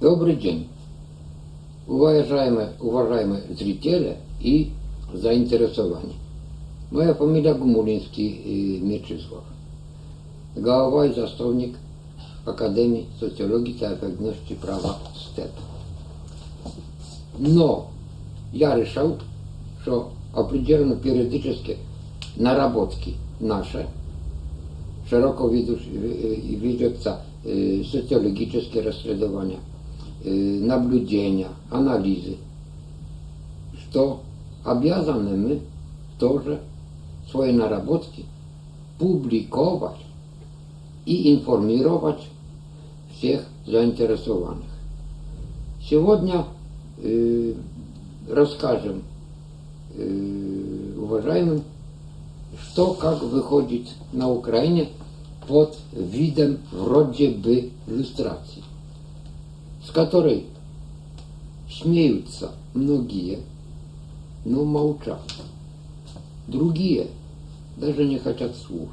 Добрый день, уважаемые, уважаемые зрители и заинтересование. Моя фамилия Гумулинский Мечислав. Глава и засновник Академии социологии и эффективности права СТЭП. Но я решил, что определенно периодически наработки наши широко ведутся э, социологические расследования, э, наблюдения, анализы, что обязаны мы тоже свои наработки публиковать и информировать всех заинтересованных. Сегодня э, расскажем э, уважаемым, что как выходит на Украине под видом вроде бы иллюстрации, С которой смеются многие, но молчат. Другие даже не хотят слушать.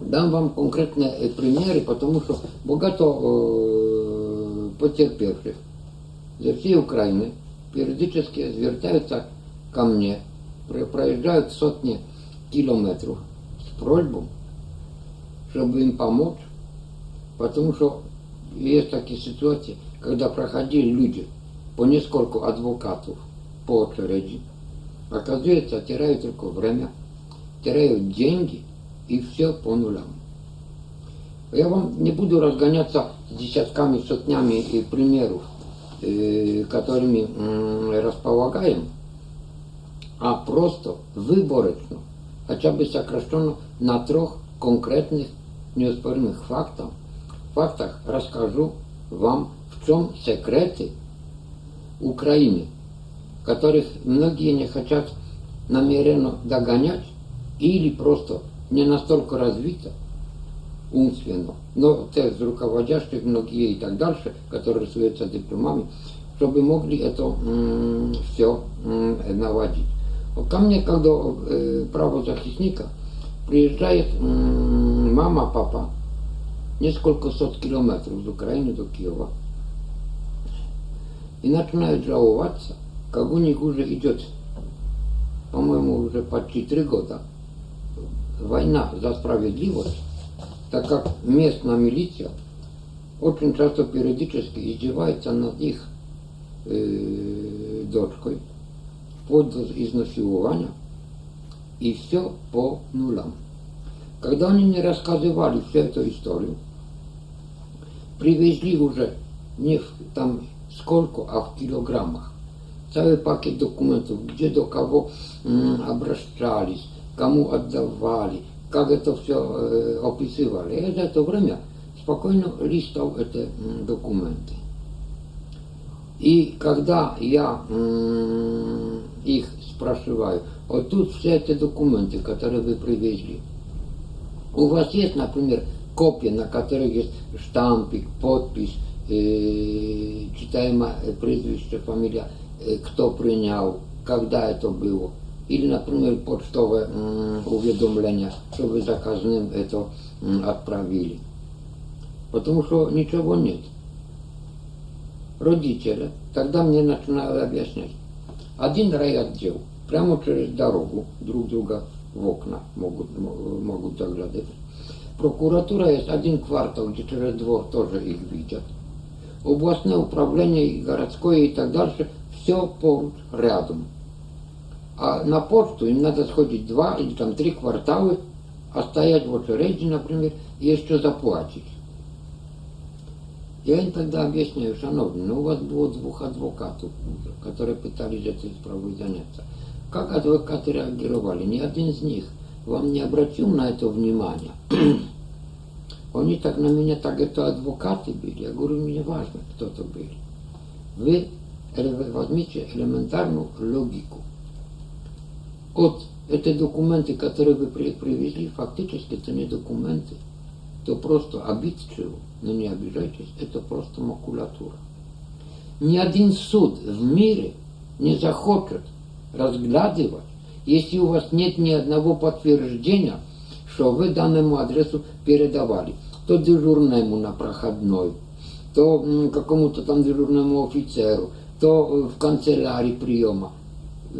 Дам вам конкретные примеры, потому что богато э, потерпевших за всей Украины периодически звертаются ко мне, проезжают сотни километров с просьбой, чтобы им помочь, потому что есть такие ситуации, когда проходили люди по нескольку адвокатов по очереди, оказывается, теряют только время, теряют деньги и все по нулям. Я вам не буду разгоняться с десятками, сотнями примеров, э, которыми располагаем, а просто выборочно, хотя бы сокращенно на трех конкретных неоспоримых фактах, фактах расскажу вам, в чем секреты Украины, которых многие не хотят намеренно догонять или просто не настолько развита умственно, но тех руководящих многие и так дальше, которые рисуются дипломами, чтобы могли это все наводить. Ко мне, когда э, правозащитника приезжает мама, папа, несколько сот километров из Украины до Киева, и начинают жаловаться, как у них уже идет, по-моему, уже почти три года, война за справедливость, так как местная милиция очень часто периодически издевается над их э, дочкой, вплоть до изнасилования, и все по нулям. Когда они мне рассказывали всю эту историю, привезли уже не в, там сколько, а в килограммах. Целый пакет документов, где до кого м, обращались, кому отдавали, как это все э, описывали. Я за это время спокойно листал эти м, документы. И когда я м, их спрашиваю, вот тут все эти документы, которые вы привезли, у вас есть, например, копия, на которой есть штампик, подпись, э, читаемое прозвище, фамилия, э, кто принял, когда это было. Или, например, почтовое м, уведомление, что вы заказным это м, отправили. Потому что ничего нет. Родители тогда мне начинали объяснять. Один райотдел прямо через дорогу друг друга в окна могут, могут заглядывать. Прокуратура есть один квартал, где через двор тоже их видят. Областное управление, городское и так дальше, все поруч рядом. А на почту им надо сходить два или там три кварталы, а стоять в очереди, например, и еще заплатить. Я им тогда объясняю, шановні, ну у вас было двух адвокатов уже, которые пытались этой справой заняться. Как адвокаты реагировали? Ни один из них вам не обратил на это внимание. Они так на меня, так это адвокаты были. Я говорю, мне важно, кто это были. Вы возьмите элементарную логику. Вот эти документы, которые вы привезли, фактически это не документы. Это просто обидчиво, но не обижайтесь, это просто макулатура. Ни один суд в мире не захочет разглядывать, если у вас нет ни одного подтверждения, что вы данному адресу передавали. То дежурному на проходной, то какому-то там дежурному офицеру, то э, в канцелярии приема. Э,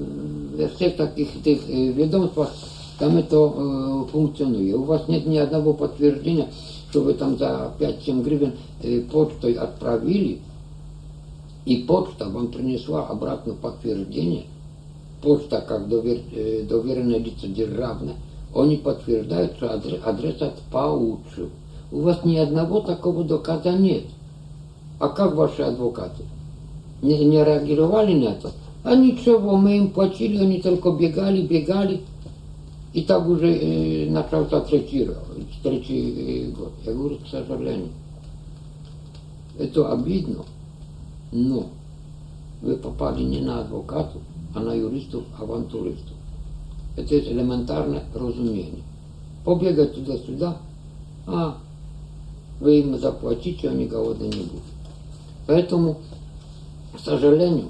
Во всех таких этих э, ведомствах там это э, функционирует. У вас нет ни одного подтверждения, что вы там за 5-7 гривен э, почтой отправили, и почта вам принесла обратно подтверждение. Почта, как довер, э, доверенное лицо державное, они подтверждают, что адрес, адресат получил. У вас ни одного такого доказа нет. А как ваши адвокаты? Не, не реагировали на это? А ничего, мы им платили, они только бегали, бегали. И так уже э, начался третий, третий э, год. Я говорю, к сожалению, это обидно, но вы попали не на адвокатов, а на юристов-авантуристов. Это есть элементарное разумение. Побегать туда-сюда, а вы им заплатите, они голодны не будут. Поэтому, к сожалению,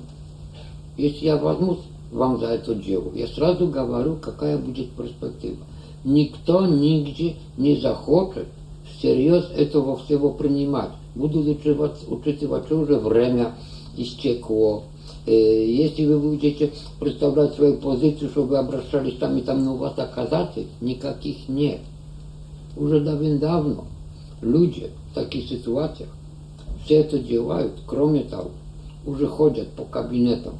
если я возьмусь вам за это дело, я сразу говорю, какая будет перспектива. Никто нигде не захочет всерьез этого всего принимать. Буду учитывать, учитывать, уже время истекло. Э, Если вы будете представлять свою позицию, что вы обращались там и там, но у вас доказательств никаких нет. Уже давно люди в таких ситуациях все это делают. Кроме того, уже ходят по кабинетам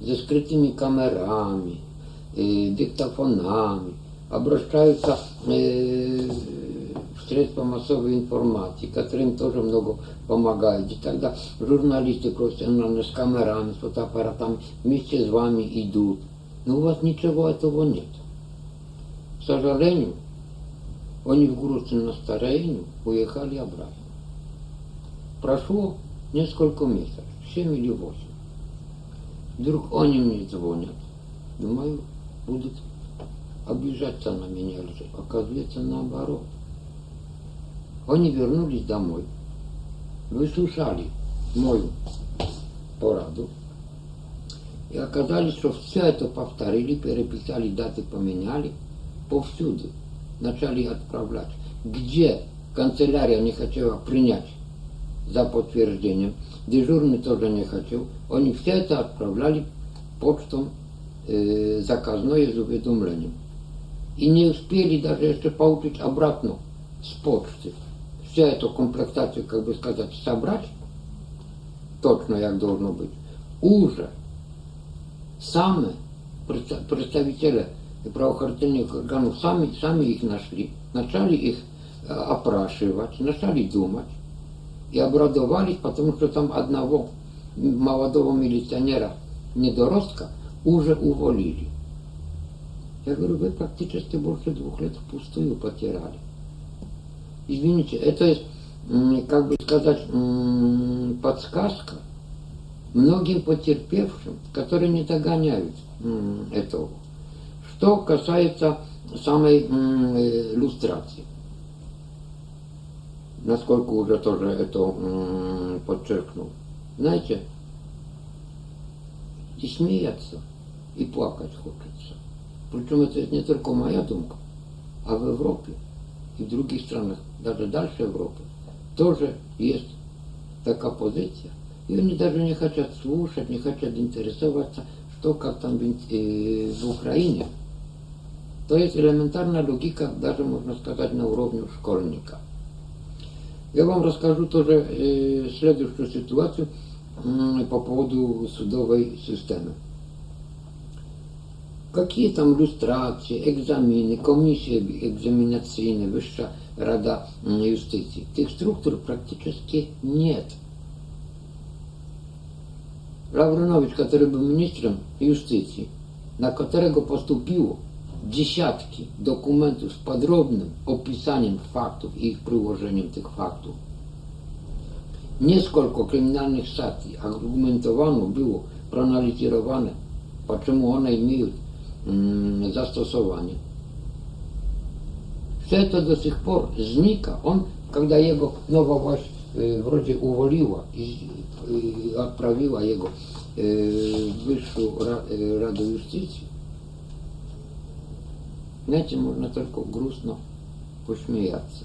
за скрытыми камерами, э, диктофонами, обращаются э, в средства массовой информации, которым тоже много помогают. И тогда журналисты профессиональные с камерами, с фотоаппаратами вместе с вами идут. Но у вас ничего этого нет. К сожалению, они в грустном настроении уехали обратно. Прошло несколько месяцев, 7 или 8. Вдруг они мне звонят. Думаю, будут обижаться на меня. Оказывается, наоборот. Они вернулись домой, выслушали мою пораду и оказалось, что все это повторили, переписали, даты поменяли повсюду. Начали отправлять. Где канцелярия не хотела принять за подтверждением, дежурный тоже не хотел, они все это отправляли почтом э, заказное с уведомлением. И не успели даже еще получить обратно с почты. Всю эту комплектацию, как бы сказать, собрать, точно как должно быть, уже сами предста- представители правоохранительных органов сами, сами их нашли, начали их э, опрашивать, начали думать и обрадовались, потому что там одного молодого милиционера, недоростка, уже уволили. Я говорю, вы практически больше двух лет впустую потеряли. Извините, это как бы сказать, подсказка многим потерпевшим, которые не догоняют этого. Что касается самой э, иллюстрации, насколько уже тоже это подчеркнул. Знаете, и смеяться, и плакать хочется. Причем это не только моя думка, а в Европе и в других странах, даже дальше Европы, тоже есть такая позиция. И они даже не хотят слушать, не хотят интересоваться, что как там в, э, в Украине. То есть элементарная логика, даже можно сказать, на уровне школьника. Я вам расскажу тоже э, следующую ситуацию м, по поводу судовой системы. Какие там иллюстрации, экзамены, комиссии экзаменационные, Высшая Рада м, юстиции. Tych структур практически нет. Лавринович, который был министром юстиции, на которого поступило десятки документов с подробным описанием фактов и их приложением этих фактов. Несколько криминальных статей аргументовано было, проанализировано, почему они имеют м, застосование. Все это до сих пор зника. Он, когда его нова власть э, вроде уволила и э, отправила его э, в Высшую Ра- э, Раду юстиции, знаете, можно только грустно посмеяться.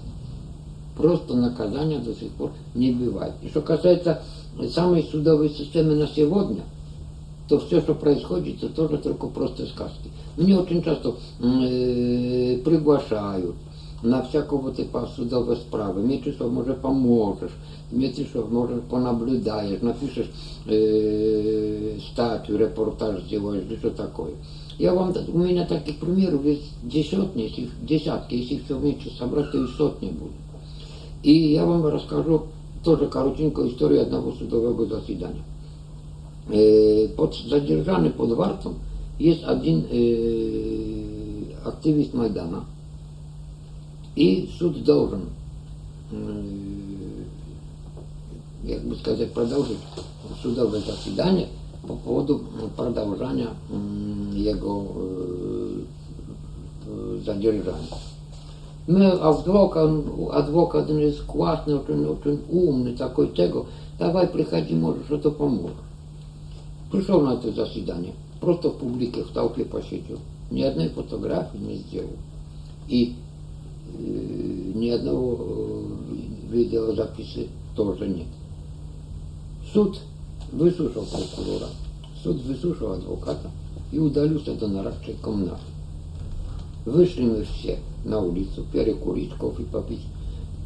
Просто наказания до сих пор не бывает. И что касается самой судовой системы на сегодня, то все, что происходит, это тоже только просто сказки. Мне очень часто э, приглашают на всякого типа судовой справы. Мечислав, может, поможешь. Мечислав, может, понаблюдаешь, напишешь э, статью, репортаж сделаешь, или что такое. Я вам, д- у меня таких примеров есть десятки, если, десятки, если их все вместе собрать, то и сотни будет. И я вам расскажу тоже коротенькую историю одного судового заседания. Э, под задержанный под Вартом есть один э, активист Майдана. И суд должен, э, як бы сказать, продолжить судовое заседание по поводу продолжения м, его э, э, задержания. My adwokat, adwokat on jest классный, очень, очень умный, такой tego, давай приходи, может, что-то поможет. Пришел на это заседание, просто в публике, в толпе посидел. Ни одной фотографии не сделал. И э, ни одного э, видеозаписи тоже нет. Суд выслушал прокурора, суд выслушал адвоката и удалился до нарабчей комнаты. Вышли мы все на улицу перекурить, кофе попить,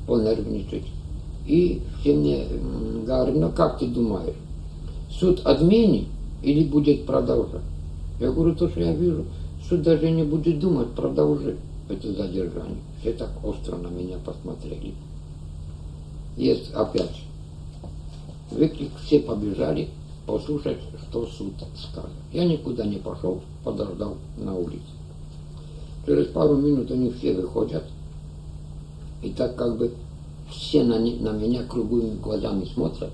понервничать. И все мне говорят, ну как ты думаешь, суд отменит или будет продолжать? Я говорю, то, что я вижу, суд даже не будет думать, продолжи это задержание. Все так остро на меня посмотрели. Есть опять выкрик, все побежали послушать, что суд скажет. Я никуда не пошел, подождал на улице. Через пару минут они все выходят, и так как бы все на, на меня круглыми глазами смотрят,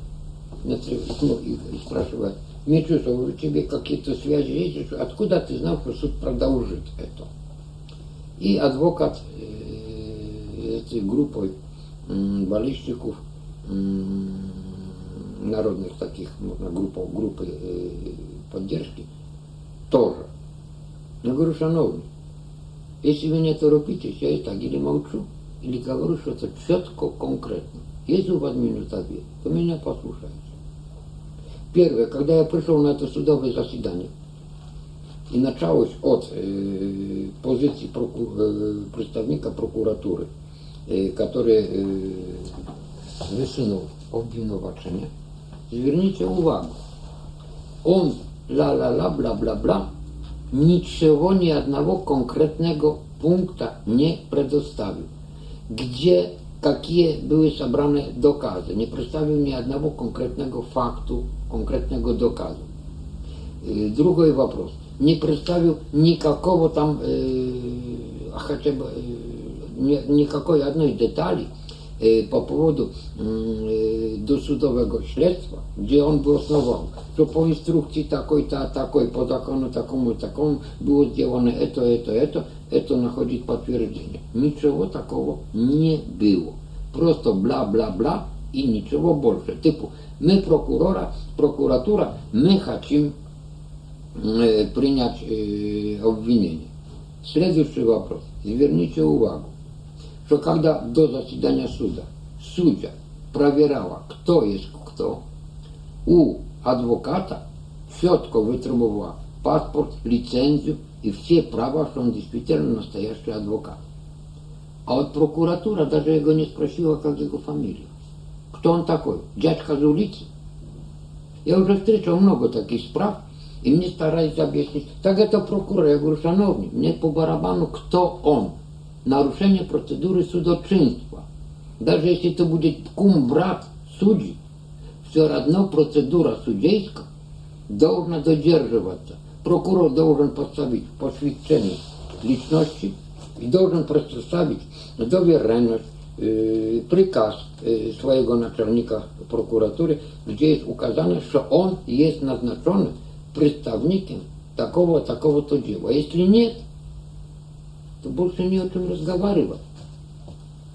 на ну, и, и спрашивают, Мечусов, у тебя какие-то связи есть? Откуда ты знал, что суд продолжит это? И адвокат этой группой м, народных таких, группа, группы э, поддержки, тоже. Я говорю, шановні, если вы не торопитесь, я и так или молчу, или говорю что-то четко, конкретно. Если у вас минута две, то меня послушайте. Первое, когда я пришел на это судовое заседание, и началось от э, позиции проку- э, представника прокуратуры, э, который э, высунул обвинувачення, зверните увагу, он ла-ла-ла, бла-бла-бла, ничего, ни одного конкретного пункта не предоставил. Где, какие były собраны доказы, не представил ни одного конкретного факту, конкретного доказа. Э, Другой вопрос. Не представил никакого там, э, хотя бы э, ни- никакой одной детали э, по поводу м, э, досудового следства, где он бы основал, что по инструкции такой-то, такой, по закону такому и такому было сделано это, это, это, это находит подтверждение. Ничего такого не было. Просто бла-бла-бла и ничего больше. Типа, мы прокурора, прокуратура, мы хотим э, принять э, обвинение. Следующий вопрос. Зверните увагу, что когда до заседания суда судья проверяла, кто есть кто, у адвоката четко вытребовала паспорт, лицензию и все права, что он действительно настоящий адвокат. А вот прокуратура даже его не спросила, как его фамилия. Кто он такой? Дядька с улицы? Я уже встречал много таких справ, и мне старались объяснить. Так это прокурор. Я говорю, шановні, мне по барабану, кто он. Нарушение процедуры судочинства. Даже если это будет кум, брат, судьи, все равно процедура судейская должна додерживаться. Прокурор должен поставить посвящение личности и должен представить доверенность, э, приказ э, своего начальника прокуратуры, где есть указано, что он есть назначен представником такого такого-то дела. Если нет, то больше не о чем разговаривать.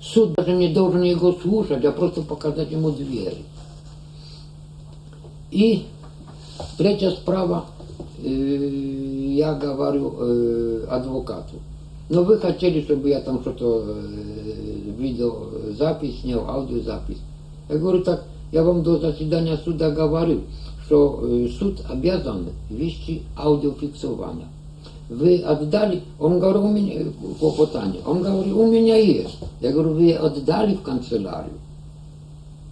Суд даже не должен его слушать, а просто показать ему двери. И третья справа, э, я говорю э, адвокату. Но вы хотели, чтобы я там что-то э, видел, запись снял, аудиозапись. Я говорю, так, я вам до заседания суда говорил, что э, суд обязан вести аудиофиксование. Вы отдали, он говорит, у меня э, клопотание, он говорит, у меня есть. Я говорю, вы отдали в канцелярию.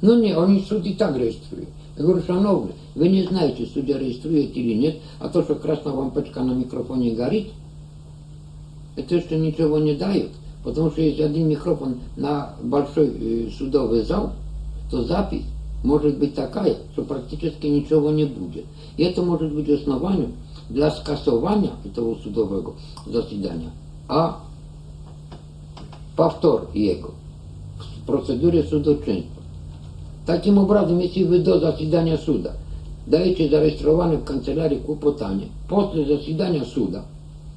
Ну не, они суд и так реєструє. Я говорю, шановні, ви не знаєте, суддя реєструє или нет, а то, что красная лампочка на микрофоне горит, это еще ничего не дает. Потому что если один микрофон на большой э, судовый зал, то запись может быть такая, что практически ничего не будет. И это может быть основанием для скасования этого судового заседания, а повтор его в процедуре судочинства. Таким образом, если вы до заседания суда даете зарегистрированное в канцелярии клопотание, после заседания суда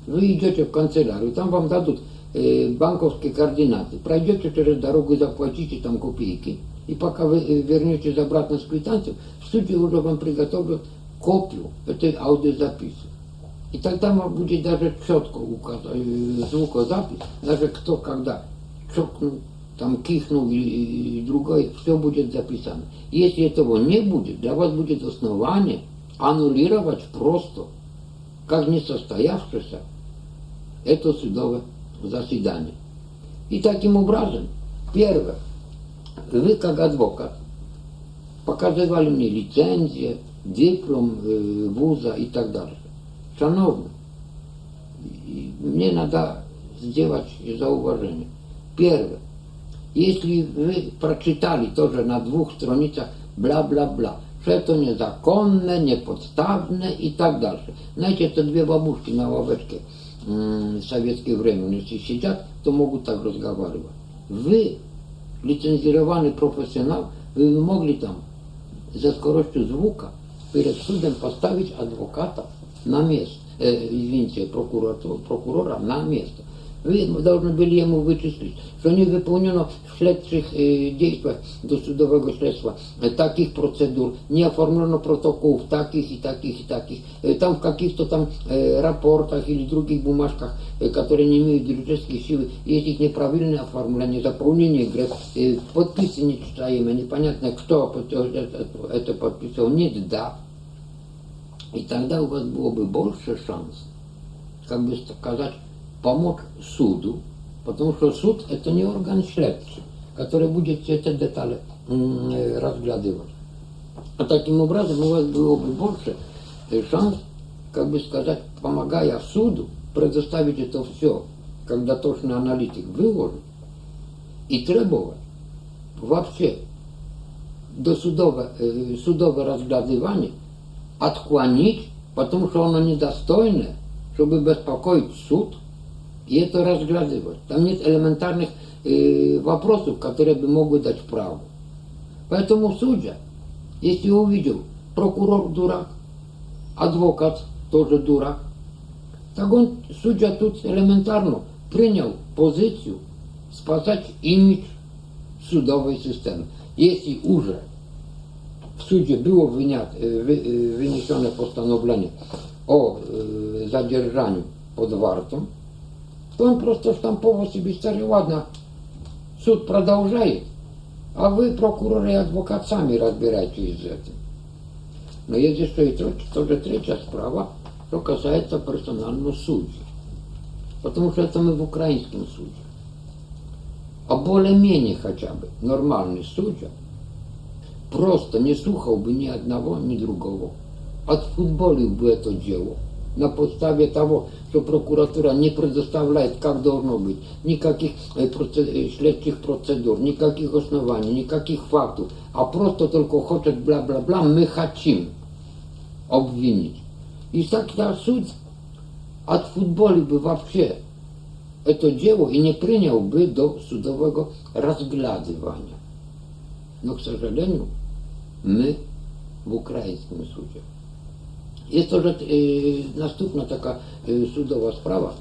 вы идете в канцелярию, там вам дадут э, банковские координаты, пройдете через дорогу, заплатите там копейки, и пока вы вернетесь обратно с квитанцией, в суде уже вам приготовят копию этой аудиозаписи. И тогда вам будет даже четко указать, э, звукозапись, даже кто когда чокнул, там кихнул и, и, другое, все будет записано. Если этого не будет, для вас будет основание аннулировать просто, как не состоявшееся, это судовое заседание. И таким образом, первое, вы как адвокат показывали мне лицензию, диплом э, вуза и так далее. Шановні, и мне надо сделать зауважение. Первое, если вы прочитали тоже на двух страницах бла-бла-бла, что это незаконно, неподставно и так дальше. Знаете, это две бабушки на лавочке м, в советское время, если сидят, то могут так разговаривать. Вы, лицензированный профессионал, вы могли там за скоростью звука перед судом поставить адвоката на место, э, извините, прокурора, прокурора на место. Вы должны были ему вычислить, что не выполнено в следующих э, действиях досудового следствия э, таких процедур, не оформлено протоколов таких и таких и таких. Э, там в каких-то там рапортах или других бумажках, которые не имеют юридической силы, есть их неправильное оформление, заполнение грех, подписи нечитаемые, непонятно, кто это, подписал, нет дат. И тогда у вас было бы больше шансов, как бы сказать, помочь суду, потому что суд это не орган следствия, который будет эти детали э, разглядывать. А таким образом у вас было бы больше э, шанс, как бы сказать, помогая суду, предоставить это все, когда точный аналитик выложит, и требовать вообще до судового, э, судового разглядывания отклонить, потому что оно недостойное, чтобы беспокоить суд и это разглядывать. Там нет элементарных э, вопросов, которые бы могли дать правду. Поэтому судья, если увидел, прокурор дурак, адвокат тоже дурак, так он, судья тут элементарно принял позицию спасать имидж судовой системы. Если уже в суdzie było wyniat, wy, y, wyniesione postanowienie o y, zadержaniu pod wartą, то он просто штамповал себе старый, ладно, суд продолжает, а вы, прокурор и адвокат, сами разбирайтесь с этим. Но есть еще и тоже третья справа, что касается персонального судьи. Потому что это мы в украинском суде. А более-менее хотя бы нормальный судья просто не слухал бы ни одного, ни другого. Отфутболил бы это дело на подставе того, что прокуратура не предоставляет, как должно быть, никаких э, процед... э, следственных процедур, никаких оснований, никаких фактов, а просто только хочет бла-бла-бла, мы хотим обвинить. И тогда суд отфутболил бы вообще это дело и не принял бы до судового разглядывания. Но, к сожалению, my w ukraińskim sudzie. Jest to że, y, następna taka y, sudowa sprawa,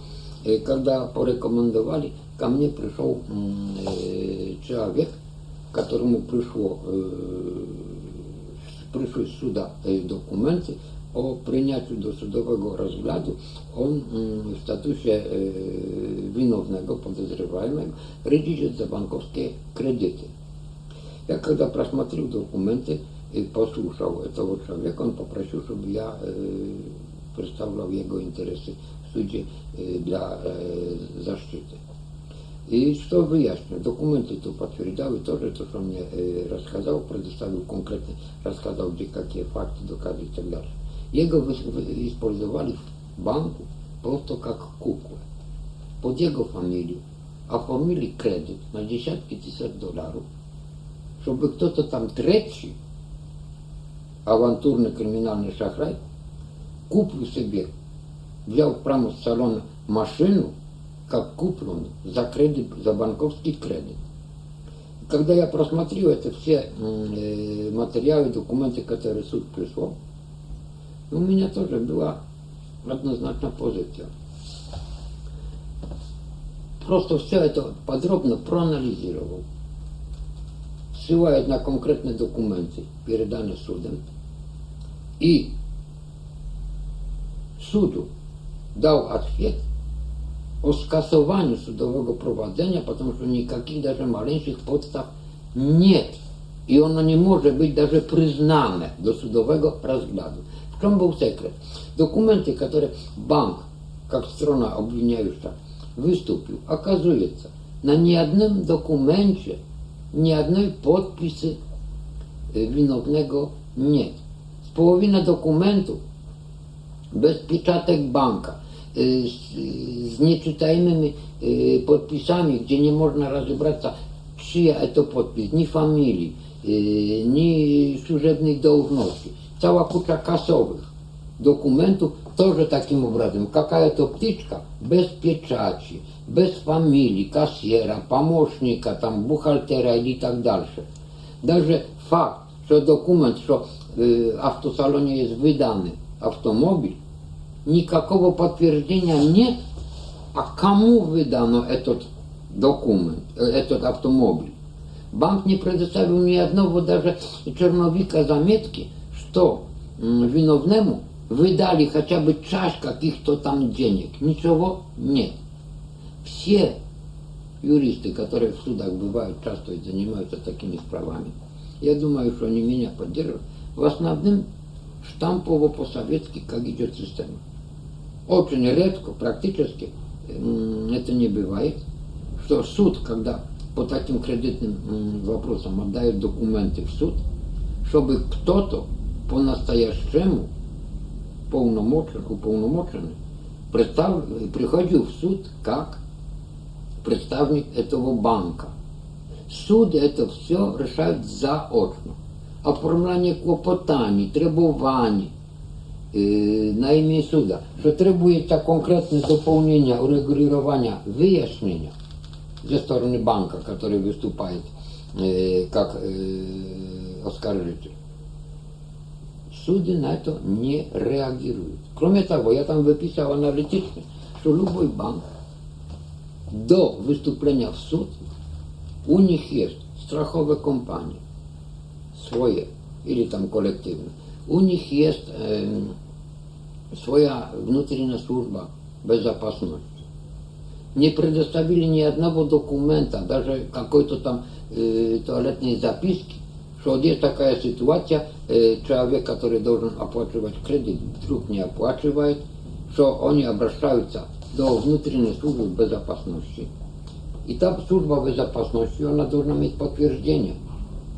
y, когда порекомендовали, ко мне пришел э, человек, которому пришло, э, пришли сюда э, документы o przyjęciu do sądowego rozгляду on mm, w statusie e, winownego, podозреваемого, речит за банковские кредиты. Я когда просмотрел документы posłuchał tego człowieka, on poprosił, żeby ja e, przedstawiał jego interesy w sądzie e, dla e, zaszczyty. I co wyjaśnię, dokumenty tu potwierdzały to, że to, co mnie rozkazał, przedstawił konkretnie, rozkazał gdzie jakie fakty, dokazy itd. Tak jego wykorzystywali w banku prosto jak kukłę, pod jego familię, a familii kredyt na dziesiątki tysięcy dolarów, żeby kto to tam trzeci авантурный криминальный шахрай, купил себе, взял прямо с салона машину, как купленную, за кредит, за банковский кредит. Когда я просмотрел это все э, материалы, документы, которые суд прислал, у меня тоже была однозначно позиция. Просто все это подробно проанализировал, ссылаясь на конкретные документы, переданные судом, и суду дал ответ о скасованию судового проведения, потому что никаких даже маленьких подстав нет. И оно не может быть даже признано до судового разгляду. В чем был секрет? Документы, которые банк, как сторона обвиняющая, выступил, оказывается, на ни одном документе, Ni jednej podpisy y, winownego nie. Połowina dokumentu bez pieczątek banka y, z nieczytajnymi y, podpisami, gdzie nie można rozebrać, czyja to podpis, ni familii, ni służebnej dołówności. Cała kucza kasowych dokumentów тоже таким образом. Какая-то птичка без печати, без фамилии, кассира, помощника, там, бухгалтера и так дальше. Даже факт, что документ, что э, в автосалоне есть выданный автомобиль, никакого подтверждения нет, а кому выдано этот документ, э, этот автомобиль. Банк не предоставил ни одного даже черновика заметки, что м, виновному выдали хотя бы часть каких-то там денег. Ничего нет. Все юристы, которые в судах бывают, часто занимаются такими справами, я думаю, что они меня поддержат, в основном штампово по-советски, как идет система. Очень редко, практически это не бывает, что суд, когда по таким кредитным вопросам отдает документы в суд, чтобы кто-то по-настоящему полномочен, уполномоченный представ- приходил в суд как представник этого банка. Суд это все решает заочно. Оформление клопотаний, требований э, на имя суда, что требуется конкретное дополнение, урегулирование, выяснения ze strony banka, который выступает э, как э, оскорбитель. Суды на это не реагируют. Кроме того, я там выписал аналитично, что любой банк до выступления в суд у них есть страховая компания, своя или там коллективная. У них есть эм, своя внутренняя служба безопасности. Не предоставили ни одного документа, даже какой-то там э, туалетной записки, что вот есть такая ситуация, э, человек, который должен оплачивать кредит, вдруг не оплачивает, что они обращаются до внутренней службы безопасности. И та служба безопасности, она должна иметь подтверждение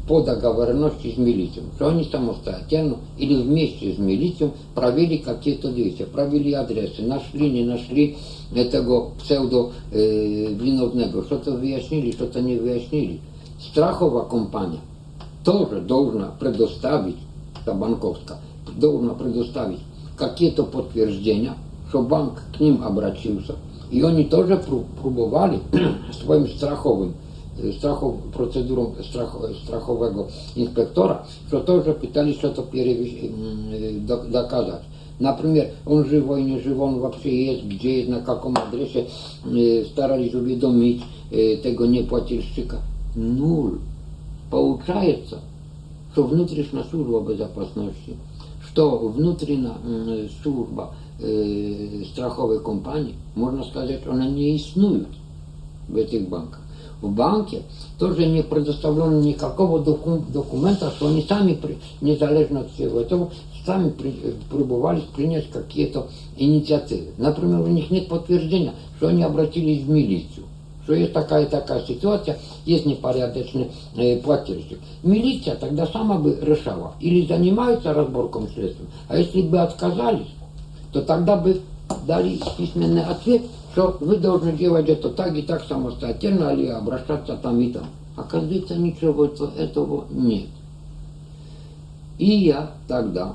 по договоренности с милицией, что они самостоятельно или вместе с милицией провели какие-то действия, провели адресы, нашли, не нашли этого псевдо э, виновного, что-то выяснили, что-то не выяснили. Страховая компания тоже должна предоставить, та банковская, должна предоставить какие-то подтверждения, что банк к ним обратился. И они тоже пру- пробовали своим страховым э, страхов, процедурą strach, strachowego inspektora, что тоже пытались что-то перевес- м, э, до- доказать. Например, он живой, не живой, он вообще есть, где есть, на каком адресе, э, старались уведомить э, tego неплательщика. Нуль. Получается, что внутренняя служба безопасности, что внутренняя служба э, страховой компании, можно сказать, она не иснует в этих банках. В банке тоже не предоставлено никакого доку- документа, что они сами, при- незалежно от всего этого, сами при- пробовались принять какие-то инициативы. Например, у них нет подтверждения, что они обратились в милицию что есть такая такая ситуация, есть непорядочный э, плательщик. Милиция тогда сама бы решала, или занимается разборком средств, а если бы отказались, то тогда бы дали письменный ответ, что вы должны делать это так и так самостоятельно, или обращаться там и там. Оказывается, ничего этого нет. И я тогда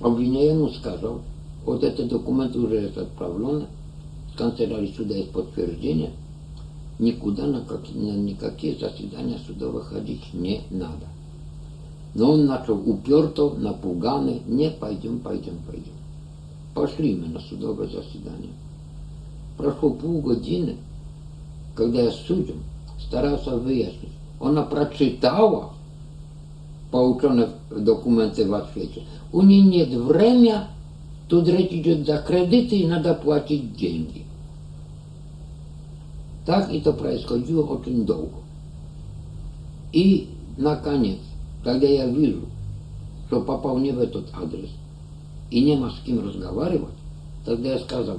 обвиняемому сказал, вот этот документ уже отправлен, в канцелярии суда есть подтверждение, никуда на, как- на никакие заседания суда выходить не надо. Но он начал уперто, напуганный, не пойдем, пойдем, пойдем. Пошли мы на судовое заседание. Прошло полгодины, когда я судим, старался выяснить. Она прочитала полученные документы в ответе. У нее нет времени, тут речь идет за кредиты и надо платить деньги. Так это происходило очень долго. И, наконец, когда я вижу, что попал не в этот адрес, и нема с кем разговаривать, тогда я сказал,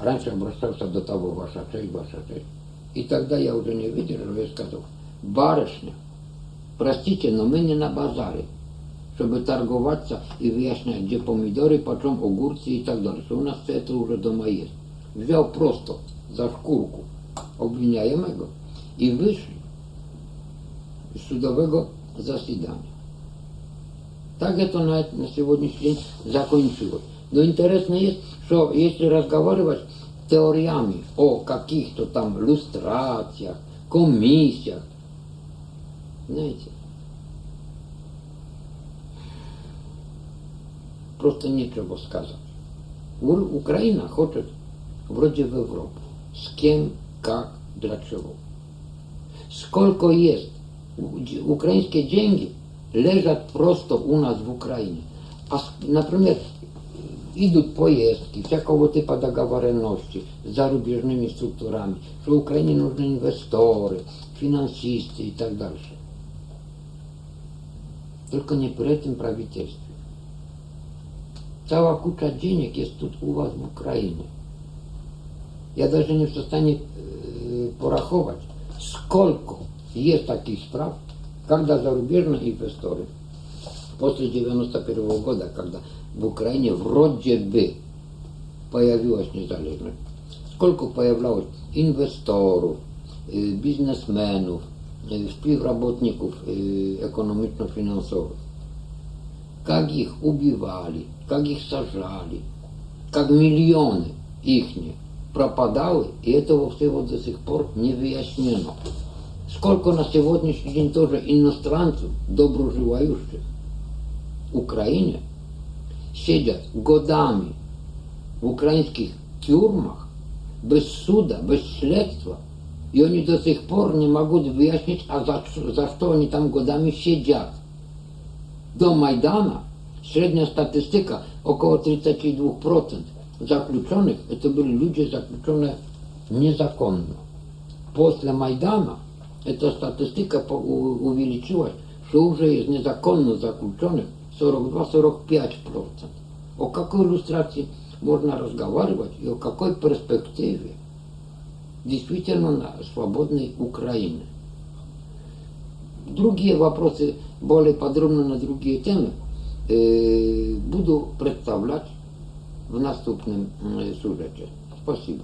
раньше обращался до того, ваша честь, ваша честь. И тогда я уже не выдержал, я сказал, барышня, простите, но мы не на базаре, чтобы торговаться и выяснять, где помидоры, почем огурцы и так далее, что у нас все это уже дома есть. Взял просто за шкурку обвиняемого и вышли из судового заседания. Так это на, на сегодняшний день закончилось. Но интересно есть, что если разговаривать теориями о каких-то там люстрациях, комиссиях, знаете, просто нечего сказать. У- Украина хочет вроде в Европу. С кем, как, для чего. Сколько есть у- д- украинские деньги лежат просто у нас в Украине. А, с- например, идут поездки, всякого типа договоренности с зарубежными структурами, что Украине нужны инвесторы, финансисты и так дальше. Только не при этом правительстве. Цała куча денег есть тут у вас в Украине. Я даже не в состоянии э, пораховать, сколько есть таких справ, когда зарубежные инвесторы после 91 года, когда в Украине вроде бы появилась незалежность, сколько появлялось инвесторов, э, бизнесменов, э, співробітників э, экономично-финансовых, как их убивали, как их сажали, как миллионы ихние пропадали, и этого всего до сих пор не выяснено. Сколько на сегодняшний день тоже иностранцев, доброживающих в Украине, сидят годами в украинских тюрьмах, без суда, без следства, и они до сих пор не могут выяснить, а за, за что они там годами сидят. До Майдана средняя статистика около 32% заключенных, это были люди, заключенные незаконно. После Майдана эта статистика увеличилась, что уже из незаконно заключенных 42-45%. О какой иллюстрации можно разговаривать и о какой перспективе действительно на свободной Украине? Другие вопросы более подробно на другие темы э, буду представлять в наступном э, сюжете. Спасибо.